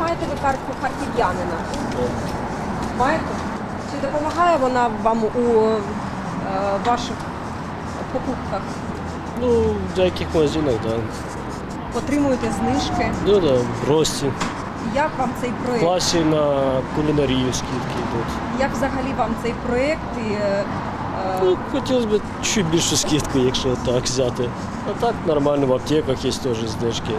маєте ви картку харків'янина? Маєте? Чи допомагає вона вам у е, ваших покупках? Ну, в деяких магазинах, так. Отримуєте знижки? Ну да, в Рості. Як вам цей В проєкт? класі на кулінарію скидки йдуть. Як взагалі вам цей проєкт? І, е, е, Ну, хотілося б чуть більшу скидку, якщо так взяти. А так нормально в аптеках є теж знижки.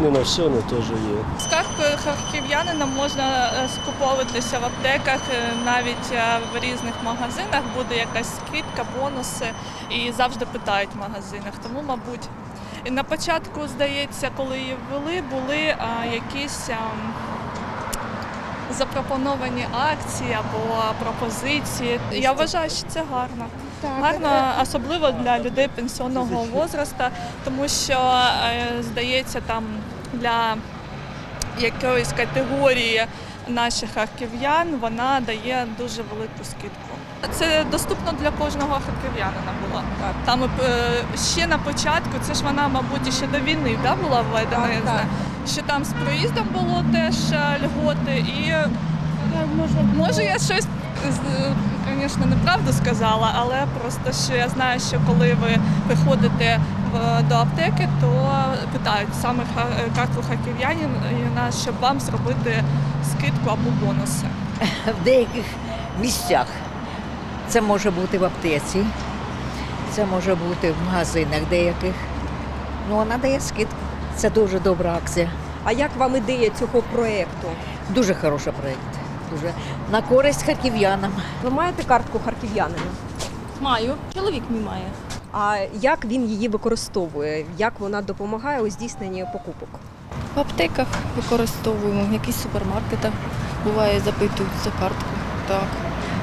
Не на все, але теж є. Скарб харків'янина можна е, скуповуватися в аптеках, е, навіть е, в різних магазинах буде якась скидка, бонуси і завжди питають в магазинах. Тому, мабуть, на початку, здається, коли її ввели, були якісь ем, запропоновані акції або пропозиції. Я вважаю, що це гарно. Гарно, особливо для людей пенсіонного возрасту, тому що е, здається, там для якоїсь категорії наших харків'ян вона дає дуже велику скидку. Це доступно для кожного харків'янина було. Там е, ще на початку, це ж вона, мабуть, ще до війни да, була введена. Так, я так. Що там з проїздом було теж е, льготи і Може, я щось, звісно, неправду сказала, але просто що я знаю, що коли ви приходите в, до аптеки, то питають саме ха- картку харків'янина, щоб вам зробити скидку або бонуси. в деяких місцях. Це може бути в аптеці, це може бути в магазинах деяких. Ну, вона дає скидку. Це дуже добра акція. а як вам ідея цього проєкту? Дуже хороший проєкт. Дуже на користь харків'янам. Ви маєте картку харків'янина? Маю. Чоловік мій має. А як він її використовує? Як вона допомагає у здійсненні покупок? В аптеках використовуємо, в якихось супермаркетах буває запитують за картку. Так.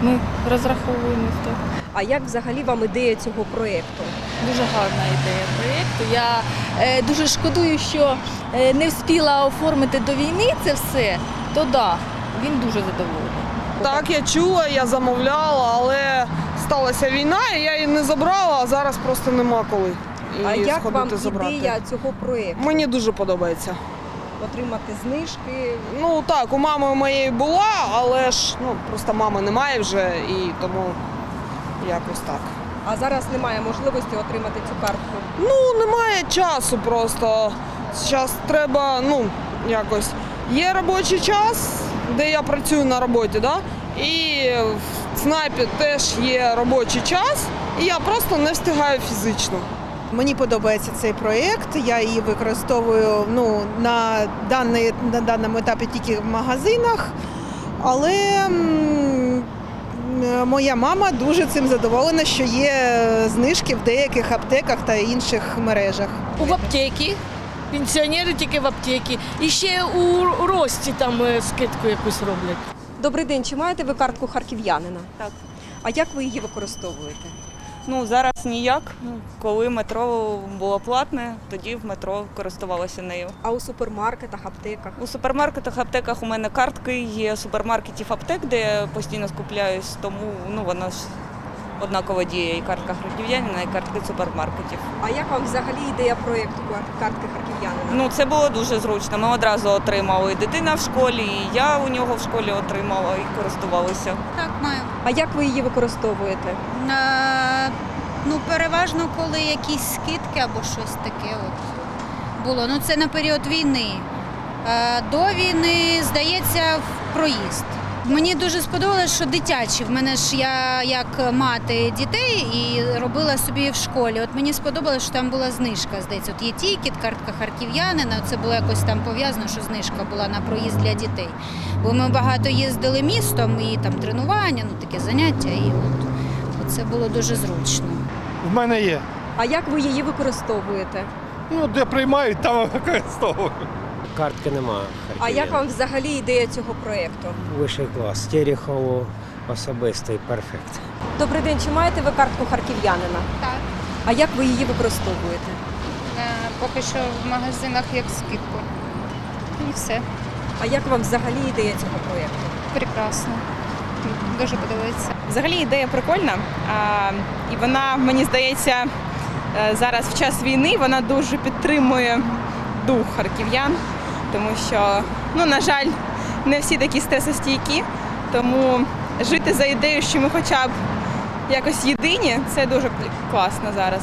Ми розраховуємо так. А як взагалі вам ідея цього проєкту? Дуже гарна ідея проєкту. Я е, дуже шкодую, що е, не встигла оформити до війни це все, то да, він дуже задоволений. Так, я чула, я замовляла, але сталася війна, і я її не забрала, а зараз просто нема коли. А її як сходити вам забрати. ідея цього проєкту? Мені дуже подобається. Отримати знижки? Ну так, у мами моєї була, але ж ну просто мами немає вже і тому якось так. А зараз немає можливості отримати цю картку. Ну, немає часу просто. Зараз треба, ну, якось. Є робочий час, де я працюю на роботі, да? і в ЦНАПі теж є робочий час, і я просто не встигаю фізично. Мені подобається цей проєкт. Я її використовую ну, на, даний, на даному етапі тільки в магазинах. Але моя мама дуже цим задоволена, що є знижки в деяких аптеках та інших мережах. В аптекі. Пенсіонери тільки в аптекі. І ще у, у рості там е, скидку якусь роблять. Добрий день, чи маєте ви картку харків'янина? Так. А як ви її використовуєте? Ну зараз ніяк. Ну, Коли метро було платне, тоді в метро користувалася нею. А у супермаркетах, аптеках? У супермаркетах, аптеках у мене картки є супермаркетів аптек, де я постійно скупляюсь, тому ну вона ж однаково діє і картка харків'янина, і картки супермаркетів. А як вам взагалі ідея проєкту картки харків'янина? Ну це було дуже зручно. Ми одразу отримали і дитина в школі, і я у нього в школі отримала і користувалася. Так, маю. А як ви її використовуєте? Е, ну, переважно, коли якісь скидки або щось таке от було. Ну, це на період війни. Е, до війни, здається, в проїзд. Мені дуже сподобалось, що дитячі. В мене ж я як мати дітей і робила собі в школі. От мені сподобалось, що там була знижка. Здається, от є тікет, картка харків'янина. Це було якось там пов'язано, що знижка була на проїзд для дітей. Бо ми багато їздили містом і там тренування, ну таке заняття. І от, от це було дуже зручно. В мене є. А як ви її використовуєте? Ну, де приймають, там використовую. Картки немає. А як вам взагалі ідея цього проєкту? Вищий клас. Терехово особистий, перфект. Добрий день, чи маєте ви картку харків'янина? Так. А як ви її використовуєте? Поки що в магазинах як скидку. І все. А як вам взагалі ідея цього проєкту? Прекрасно. Дуже подобається. Взагалі ідея прикольна, а, і вона, мені здається, е, зараз в час війни вона дуже підтримує дух харків'ян, тому що ну, на жаль, не всі такі стресостійкі. Тому жити за ідею, що ми хоча б якось єдині, це дуже класно зараз.